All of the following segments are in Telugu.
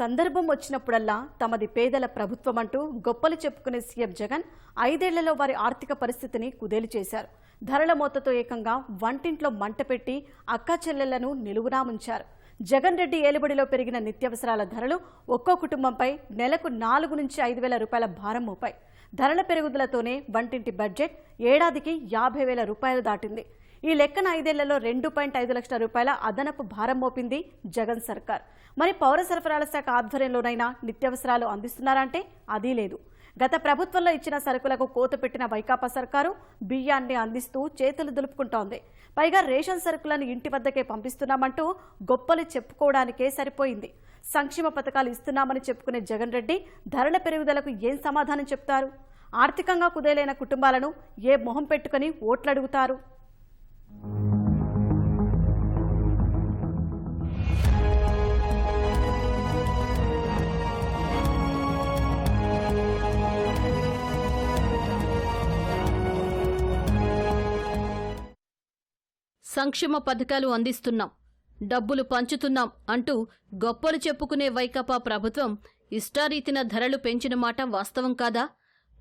సందర్భం వచ్చినప్పుడల్లా తమది పేదల ప్రభుత్వం అంటూ గొప్పలు చెప్పుకునే సీఎం జగన్ ఐదేళ్ళలో వారి ఆర్థిక పరిస్థితిని కుదేలు చేశారు. ధరల మోతతో ఏకంగా వంటింట్లో మంట పెట్టి అక్కా చెల్లెళ్ళను నిలువునా ఉంచారు జగన్ రెడ్డి ఏలుబడిలో పెరిగిన నిత్యావసరాల ధరలు ఒక్కో కుటుంబంపై నెలకు నాలుగు నుంచి ఐదు వేల రూపాయల భారం మోపాయి. ధరల పెరుగుదలతోనే వంటింటి బడ్జెట్ ఏడాదికి యాభై వేల రూపాయలు దాటింది. ఈ లెక్కన ఐదేళ్ళలో రెండు పాయింట్ ఐదు లక్షల రూపాయల అదనపు భారం మోపింది జగన్ సర్కార్. మరి పౌర సరఫరాల శాఖ ఆధ్వర్యంలోనైనా నిత్యావసరాలు అందిస్తున్నారంటే అదీ లేదు. గత ప్రభుత్వంలో ఇచ్చిన సరుకులకు కోత పెట్టిన వైకాపా సర్కారు బియ్యాన్ని అందిస్తూ చేతులు దులుపుకుంటోంది. పైగా రేషన్ సరుకులను ఇంటి వద్దకే పంపిస్తున్నామంటూ గొప్పలు చెప్పుకోవడానికే సరిపోయింది. సంక్షేమ పథకాలు ఇస్తున్నామని చెప్పుకునే జగన్ రెడ్డి ధరల పెరుగుదలకు ఏం సమాధానం చెప్తారు? ఆర్థికంగా కుదేలైన కుటుంబాలను ఏ మొహం పెట్టుకుని ఓట్లడుగుతారు? సంక్షేమ పథకాలు అందిస్తున్నాం. డబ్బులు పంచుతున్నాం అంటూ గొప్పలు చెప్పుకునే వైకాపా ప్రభుత్వం ఇష్టారీతిన ధరలు పెంచిన మాట వాస్తవం కాదా?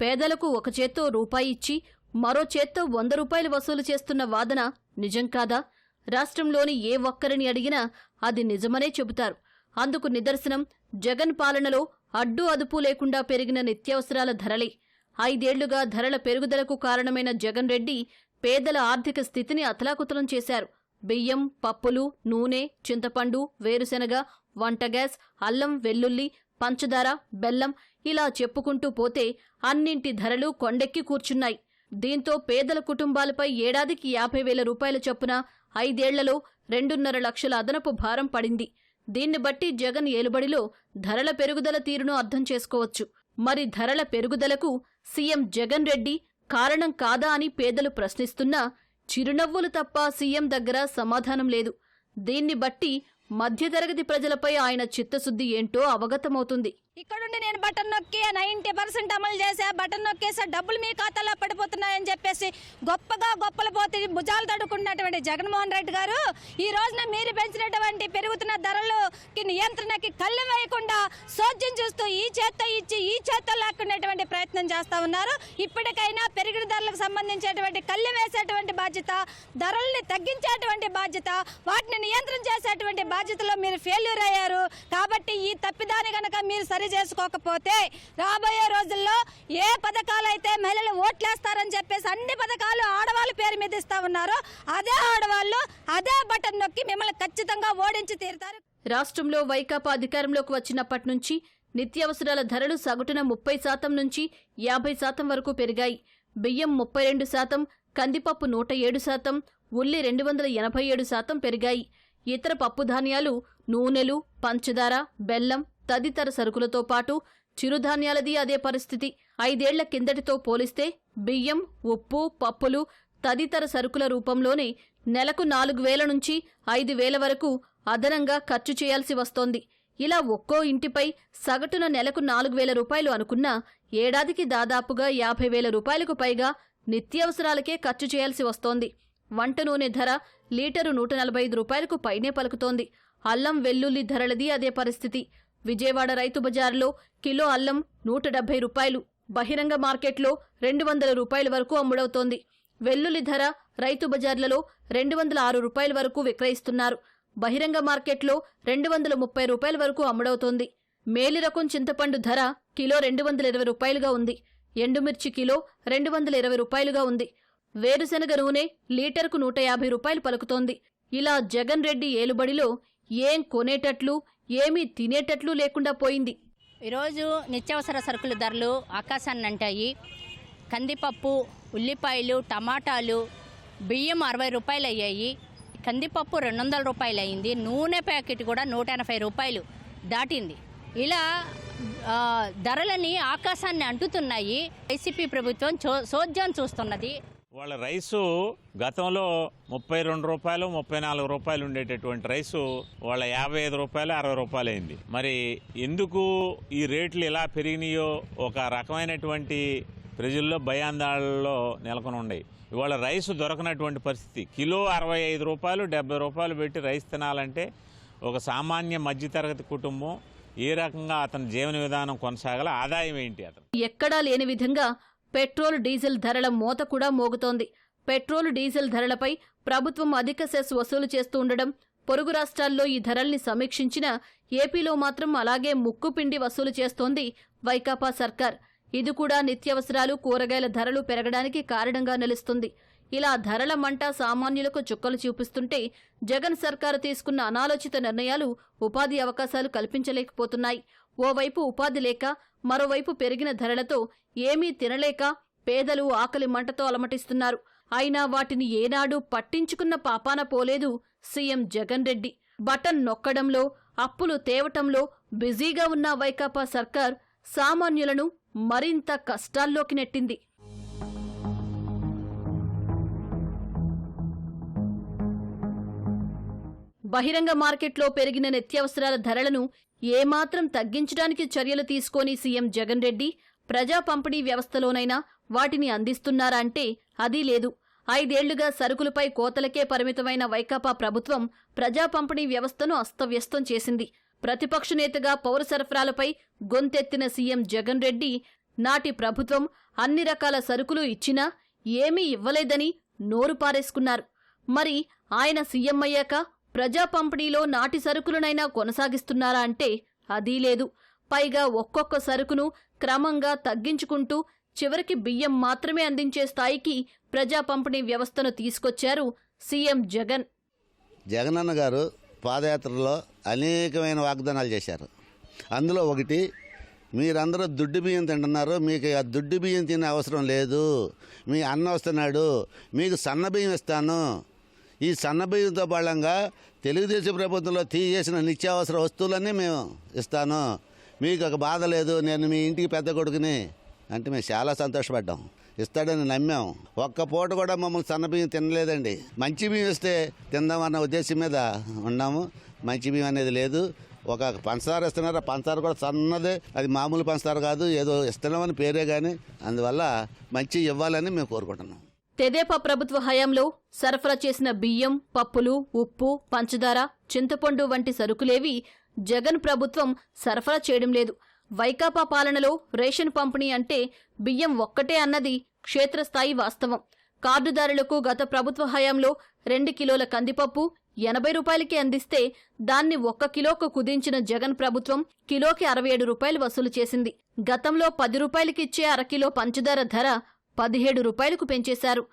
పేదలకు ఒక చేత్తో రూపాయి ఇచ్చి మరో చేత్తో వంద రూపాయలు వసూలు చేస్తున్న వాదన నిజం కాదా? రాష్ట్రంలోని ఏ ఒక్కరిని అడిగినా అది నిజమనే చెబుతారు. అందుకు నిదర్శనం జగన్ పాలనలో అడ్డు అదుపు లేకుండా పెరిగిన నిత్యావసరాల ధరలే. ఐదేళ్ళుగా ధరల పెరుగుదలకు కారణమైన జగన్ రెడ్డి పేదల ఆర్థిక స్థితిని అతలాకుతలం చేశారు. బియ్యం పప్పులు నూనె చింతపండు వేరుశెనగ వంట గ్యాస్ అల్లం వెల్లుల్లి పంచదార బెల్లం ఇలా చెప్పుకుంటూ పోతే అన్నింటి ధరలు కొండెక్కి కూర్చున్నాయి. దీంతో పేదల కుటుంబాలపై ఏడాదికి యాభై వేల రూపాయల చొప్పున ఐదేళ్ళలో రెండున్నర లక్షల అదనపు భారం పడింది. దీన్ని బట్టి జగన్ ఏలుబడిలో ధరల పెరుగుదల తీరును అర్థం చేసుకోవచ్చు. మరి ధరల పెరుగుదలకు సీఎం జగన్ రెడ్డి కారణం కాదా అని పేదలు ప్రశ్నిస్తున్నా చిరునవ్వులు తప్ప సీఎం దగ్గర సమాధానం లేదు. దీన్ని బట్టి మధ్యతరగతి ప్రజలపై ఆయన చిత్తశుద్ధి ఏంటో అవగతమవుతుంది. ఇక్కడుండి నేను బటన్ నొక్కి నైంటీ పర్సెంట్ అమలు చేసా. బటన్ నొక్కేసా డబ్బులు మీ ఖాతాలో పడిపోతున్నాయని చెప్పేసి గొప్పగా గొప్పలు పోతే భుజాలు తడుకున్నటువంటి జగన్మోహన్ రెడ్డి గారు ఈ రోజున మీరు పెంచినటువంటి పెరుగుతున్న ధరలకి నియంత్రణకి కళ్ళు వేయకుండా సోద్యం చూస్తూ ఈ చేత్తో ఇచ్చి ఈ చేత్తో లాక్కునేటువంటి ప్రయత్నం చేస్తూ ఉన్నారు. ఇప్పటికైనా పెరిగిన ధరలకు సంబంధించేటువంటి కళ్ళు వేసేటువంటి బాధ్యత ధరల్ని తగ్గించేటువంటి బాధ్యత వాటిని నియంత్రణ చేసేటువంటి బాధ్యతలో మీరు ఫెయిల్యూర్ అయ్యారు. కాబట్టి ఈ తప్పిదాని మీరు సరి చేసుకోకపోతే రాబోయే రోజుల్లో ఏ పథకాలు అయితే మహిళలు ఓట్లేస్తారని చెప్పేసి అన్ని పథకాలు ఆడవాళ్ళ పేరు మీద ఇస్తా ఉన్నారో. అదే ఆడవాళ్ళు అదే బటన్ నొక్కి మిమ్మల్ని ఖచ్చితంగా ఓడించి తీరుతారు. రాష్ట్రంలో వైకాపా అధికారంలోకి వచ్చినప్పటి నుంచి నిత్యావసరాల ధరలు సగటున ముప్పై శాతం నుంచి యాభై శాతం వరకు పెరిగాయి. బియ్యం ముప్పై రెండు శాతం కందిపప్పు నూట ఏడు శాతం ఉల్లి రెండు వందల ఎనభై ఏడు శాతం పెరిగాయి. ఇతర పప్పు ధాన్యాలు నూనెలు పంచదార బెల్లం తదితర సరుకులతో పాటు చిరుధాన్యాలది అదే పరిస్థితి. ఐదేళ్ళ కిందటితో పోలిస్తే బియ్యం ఉప్పు పప్పులు తదితర సరుకుల రూపంలోనే నెలకు నాలుగు వేల నుంచి ఐదు వేల వరకు అదనంగా ఖర్చు చేయాల్సి వస్తోంది. ఇలా ఒక్కో ఇంటిపై సగటున నెలకు నాలుగు వేల రూపాయలు అనుకున్నా ఏడాదికి దాదాపుగా యాభై వేల రూపాయలకు పైగా నిత్యావసరాలకే ఖర్చు చేయాల్సి వస్తోంది. వంట నూనె ధర లీటరు నూట నలభై ఐదు రూపాయలకు పైనే పలుకుతోంది. అల్లం వెల్లుల్లి ధరలది అదే పరిస్థితి. విజయవాడ రైతు బజార్లో కిలో అల్లం నూట డెబ్బై రూపాయలు బహిరంగ మార్కెట్లో రెండు వందల రూపాయల వరకు అమ్ముడవుతోంది. వెల్లుల్లి ధర రైతు బజార్లలో రెండు వందల ఆరు రూపాయల వరకు విక్రయిస్తున్నారు. బహిరంగ మార్కెట్లో రెండు వందల ముప్పై రూపాయల వరకు అమ్ముడవుతోంది. మేలి రకం చింతపండు ధర కిలో రెండు వందల ఇరవై రూపాయలుగా ఉంది. ఎండుమిర్చి కిలో రెండు వందల ఇరవై రూపాయలుగా ఉంది. వేరుశెనగ నూనె లీటర్కు నూట యాభై రూపాయలు పలుకుతోంది. ఇలా జగన్ రెడ్డి ఏలుబడిలో ఏం కొనేటట్లు ఏమీ తినేటట్లు లేకుండా పోయింది. ఈరోజు నిత్యావసర సరుకుల ధరలు ఆకాశాన్ని అంటాయి. కందిపప్పు ఉల్లిపాయలు టమాటాలు బియ్యం అరవై రూపాయలు అయ్యాయి. కందిపప్పు రెండు వందల రూపాయలు అయింది. నూనె ప్యాకెట్ కూడా నూట ఎనభై రూపాయలు దాటింది. ఇలా ధరలని ఆకాశాన్ని అంటుతున్నాయి. వైసీపీ ప్రభుత్వం చో సోద్యం చూస్తున్నది. వాళ్ళ రైసు గతంలో ముప్పై రెండు రూపాయలు ముప్పై నాలుగు రూపాయలు ఉండేటటువంటి రైసు వాళ్ళ యాభై ఐదు రూపాయలు అరవై రూపాయలు అయింది. మరి ఎందుకు ఈ రేట్లు ఇలా పెరిగినాయో ఒక రకమైనటువంటి ప్రజల్లో భయాందాళ్ళలో నెలకొని ఉన్నాయి. ఇవాళ రైసు దొరకనటువంటి పరిస్థితి. కిలో అరవై ఐదు రూపాయలు డెబ్బై రూపాయలు పెట్టి రైస్ తినాలంటే ఒక సామాన్య మధ్యతరగతి కుటుంబం ఏ రకంగా అతని జీవన విధానం కొనసాగాల ఆదాయం ఏంటి అతను? ఎక్కడా లేని విధంగా పెట్రోల్ డీజిల్ ధరల మోత కూడా మోగుతోంది. పెట్రోల్ డీజిల్ ధరలపై ప్రభుత్వం అధిక సెస్ వసూలు చేస్తూ ఉండడం పొరుగు రాష్ట్రాల్లో ఈ ధరల్ని సమీక్షించిన ఏపీలో మాత్రం అలాగే ముక్కుపిండి వసూలు చేస్తోంది వైకాపా సర్కార్. ఇది కూడా నిత్యావసరాలు కూరగాయల ధరలు పెరగడానికి కారణంగా నిలుస్తుంది. ఇలా ధరల మంట సామాన్యులకు చుక్కలు చూపిస్తుంటే జగన్ సర్కారు తీసుకున్న అనాలోచిత నిర్ణయాలు ఉపాధి అవకాశాలు కల్పించలేకపోతున్నాయి. ఓవైపు ఉపాధి లేక మరోవైపు పెరిగిన ధరలతో ఏమీ తినలేక పేదలు ఆకలి మంటతో అలమటిస్తున్నారు. అయినా వాటిని ఏనాడు పట్టించుకున్న పాపాన పోలేదు సీఎం జగన్ రెడ్డి. బటన్ నొక్కడంలో అప్పులు తేవటంలో బిజీగా ఉన్న వైకాపా సర్కార్ సామాన్యులను మరింత కష్టాల్లోకి నెట్టింది. బహిరంగ మార్కెట్లో పెరిగిన నిత్యావసరాల ధరలను ఏమాత్రం తగ్గించడానికి చర్యలు తీసుకోని సీఎం జగన్ రెడ్డి ప్రజా పంపిణీ వ్యవస్థలోనైనా వాటిని అందిస్తున్నారా అంటే అదీ లేదు. ఐదేళ్ళుగా సరుకులపై కోతలకే పరిమితమైన వైకాపా ప్రభుత్వం ప్రజా పంపిణీ వ్యవస్థను అస్తవ్యస్తం చేసింది. ప్రతిపక్ష నేతగా పౌర సరఫరాలపై గొంతెత్తిన సీఎం జగన్ రెడ్డి నాటి ప్రభుత్వం అన్ని రకాల సరుకులు ఇచ్చినా ఏమీ ఇవ్వలేదని నోరు పారేసుకున్నారు. మరి ఆయన సీఎం అయ్యాక ప్రజా పంపిణీలో నాటి సరుకులనైనా కొనసాగిస్తున్నారా అంటే అదీ లేదు. పైగా ఒక్కొక్క సరుకును క్రమంగా తగ్గించుకుంటూ చివరికి బియ్యం మాత్రమే అందించే స్థాయికి ప్రజా పంపిణీ వ్యవస్థను తీసుకొచ్చారు సీఎం జగన్. జగనన్న గారు పాదయాత్రలో అనేకమైన వాగ్దానాలు చేశారు. అందులో ఒకటి మీరందరూ దుడ్డు బియ్యం తింటున్నారు మీకు ఆ దుడ్డు బియ్యం తినే అవసరం లేదు. మీ అన్న వస్తున్నాడు మీకు సన్న బియ్యం ఇస్తాను. ఈ సన్న బియ్యంతో తెలుగుదేశం ప్రభుత్వంలో తీసేసిన నిత్యావసర వస్తువులన్నీ మేము ఇస్తాను. మీకు ఒక బాధ లేదు నేను మీ ఇంటికి పెద్ద కొడుకుని అంటే మేము చాలా సంతోషపడ్డాం. ఇస్తాడని నమ్మాం. ఒక్క పూట కూడా మమ్మల్ని సన్నబియ్యం తినలేదండి. మంచి బియ్యం ఇస్తే తిందామన్న ఉద్దేశం మీద ఉన్నాము. మంచి బియ్యం అనేది లేదు. ఒక పంచదార ఇస్తున్నారు. ఆ పంచదార కూడా సన్నదే. అది మామూలు పంచదార కాదు ఏదో ఇస్తున్నామని పేరే కానీ అందువల్ల మంచి ఇవ్వాలని మేము కోరుకుంటున్నాం. తెదేపా ప్రభుత్వ హయాంలో సరఫరా చేసిన బియ్యం పప్పులు ఉప్పు పంచదార చింతపండు వంటి సరుకులేవి జగన్ ప్రభుత్వం సరఫరా చేయడం లేదు. వైకాపా పాలనలో రేషన్ పంపిణీ అంటే బియ్యం ఒక్కటే అన్నది క్షేత్రస్థాయి వాస్తవం. కార్డుదారులకు గత ప్రభుత్వ హయాంలో రెండు కిలోల కందిపప్పు ఎనభై రూపాయలకి అందిస్తే దాన్ని ఒక్క కిలోకు కుదించిన జగన్ ప్రభుత్వం కిలోకి అరవై ఏడు రూపాయలు వసూలు చేసింది. గతంలో పది రూపాయలకిచ్చే అరకిలో పంచదార ధర పదిహేడు రూపాయలకు పెంచేశారు.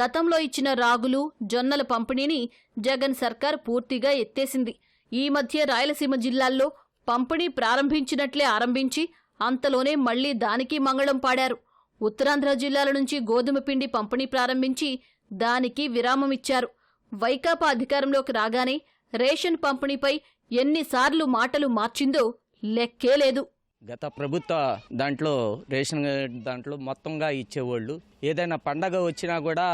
గతంలో ఇచ్చిన రాగులు జొన్నల పంపిణీని జగన్ సర్కార్ పూర్తిగా ఎత్తేసింది. ఈ మధ్య రాయలసీమ జిల్లాల్లో పంపిణీ ప్రారంభించినట్లే ఆరంభించి అంతలోనే మళ్ళీ దానికి మంగళం పాడారు. ఉత్తరాంధ్ర జిల్లాల నుంచి గోధుమ పిండి పంపిణీ ప్రారంభించి దానికి విరామమిచ్చారు వైకాపా అధికారంలోకి రాగానే రేషన్ పంపిణీపై ఎన్నిసార్లు మాటలు మార్చిందో లెక్కే లేదు. గత ప్రభుత్వ దాంట్లో రేషన్ దాంట్లో మొత్తంగా ఇచ్చేవాళ్ళు. ఏదైనా పండగ వచ్చినా కూడా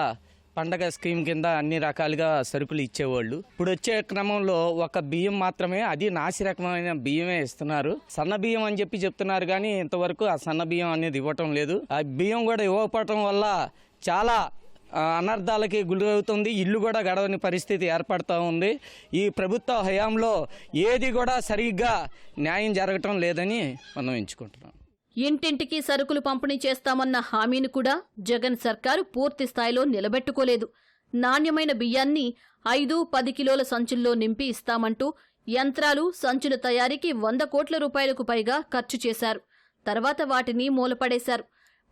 పండగ స్కీమ్ కింద అన్ని రకాలుగా సరుకులు ఇచ్చేవాళ్ళు. ఇప్పుడు వచ్చే క్రమంలో ఒక బియ్యం మాత్రమే అది నాసి రకమైన బియ్యమే ఇస్తున్నారు. సన్న బియ్యం అని చెప్పి చెప్తున్నారు కానీ ఇంతవరకు ఆ సన్న బియ్యం అనేది ఇవ్వటం లేదు. ఆ బియ్యం కూడా ఇవ్వకపోవటం వల్ల చాలా అనర్థాలకి గురవుతుంది. ఇల్లు కూడా గడవని పరిస్థితి ఏర్పడుతూ ఉంది. ఈ ప్రభుత్వ హయాంలో ఏది కూడా సరిగ్గా న్యాయం జరగటం లేదని మనం ఎంచుకుంటున్నాం ఇంటింటికి సరుకులు పంపిణీ చేస్తామన్న హామీని కూడా జగన్ సర్కారు పూర్తి స్థాయిలో నిలబెట్టుకోలేదు. నాణ్యమైన బియ్యాన్ని ఐదు పది కిలోల సంచుల్లో నింపి ఇస్తామంటూ యంత్రాలు సంచుల తయారీకి వంద కోట్ల రూపాయలకు పైగా ఖర్చు చేశారు. తర్వాత వాటిని మూలపడేశారు.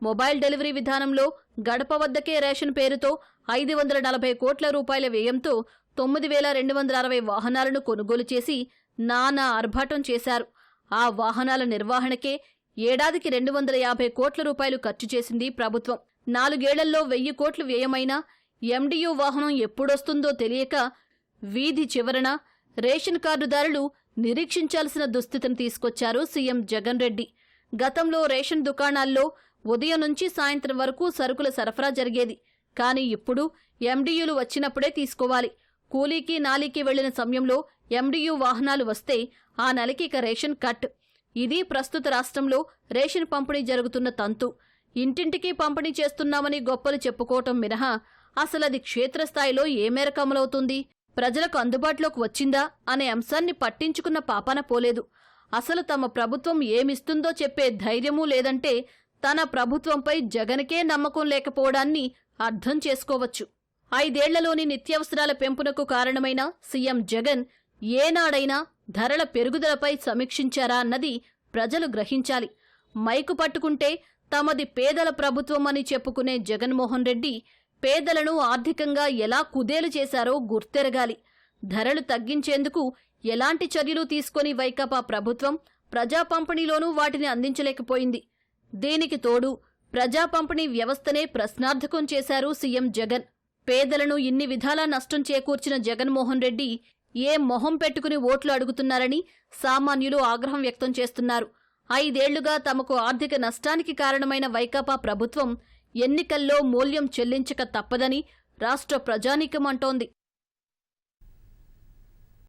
మొబైల్ డెలివరీ విధానంలో గడప వద్దకే రేషన్ పేరుతో ఐదు వందల నలభై కోట్ల రూపాయల వ్యయంతో తొమ్మిది వేల రెండు వందల అరవై వాహనాలను కొనుగోలు చేసి నానా ఆర్భాటం చేశారు. ఆ వాహనాల నిర్వహణకే ఏడాదికి రెండు వందల యాభై కోట్ల రూపాయలు ఖర్చు చేసింది ప్రభుత్వం. నాలుగేళ్ళలో వెయ్యి కోట్లు వ్యయమైనా ఎండియు వాహనం ఎప్పుడొస్తుందో తెలియక వీధి చివరన రేషన్ కార్డుదారులు నిరీక్షించాల్సిన దుస్థితిని తీసుకొచ్చారు సీఎం జగన్ రెడ్డి. గతంలో రేషన్ దుకాణాల్లో ఉదయం నుంచి సాయంత్రం వరకు సరుకుల సరఫరా జరిగేది. కానీ ఇప్పుడు ఎండియూలు వచ్చినప్పుడే తీసుకోవాలి. కూలీకి నాలీకి వెళ్ళిన సమయంలో ఎండియూ వాహనాలు వస్తే ఆ నెలకి ఇక రేషన్ కట్. ఇది ప్రస్తుత రాష్ట్రంలో రేషన్ పంపిణీ జరుగుతున్న తంతు. ఇంటింటికి పంపిణీ చేస్తున్నామని గొప్పలు చెప్పుకోవటం మినహా అసలు అది క్షేత్రస్థాయిలో ఏ మేరకు అమలవుతుంది? ప్రజలకు అందుబాటులోకి వచ్చిందా అనే అంశాన్ని పట్టించుకున్న పాపాన పోలేదు. అసలు తమ ప్రభుత్వం ఏమిస్తుందో చెప్పే ధైర్యమూ లేదంటే తన ప్రభుత్వంపై జగన్కే నమ్మకం లేకపోవడాన్ని అర్థం చేసుకోవచ్చు. ఐదేళ్ళలోని నిత్యావసరాల పెంపునకు కారణమైన సీఎం జగన్ ఏనాడైనా ధరల పెరుగుదలపై సమీక్షించారా అన్నది ప్రజలు గ్రహించాలి. మైకు పట్టుకుంటే తమది పేదల ప్రభుత్వం అని చెప్పుకునే జగన్మోహన్ రెడ్డి పేదలను ఆర్థికంగా ఎలా కుదేలు చేశారో గుర్తెరగాలి. ధరలు తగ్గించేందుకు ఎలాంటి చర్యలు తీసుకొని వైకాపా ప్రభుత్వం ప్రజా పంపిణీలోనూ వాటిని అందించలేకపోయింది. దీనికి తోడు? ప్రజా పంపిణీ వ్యవస్థనే ప్రశ్నార్థకం చేశారు సీఎం జగన్. పేదలను ఇన్ని విధాలా నష్టం చేకూర్చిన జగన్మోహన్ రెడ్డి ఏ మొహం పెట్టుకుని ఓట్లు అడుగుతున్నారని సామాన్యులు ఆగ్రహం వ్యక్తం చేస్తున్నారు. ఐదేళ్ళుగా తమకు ఆర్థిక నష్టానికి కారణమైన వైకాపా ప్రభుత్వం ఎన్నికల్లో మూల్యం చెల్లించక తప్పదని రాష్ట్ర ప్రజానీకం అంటోంది.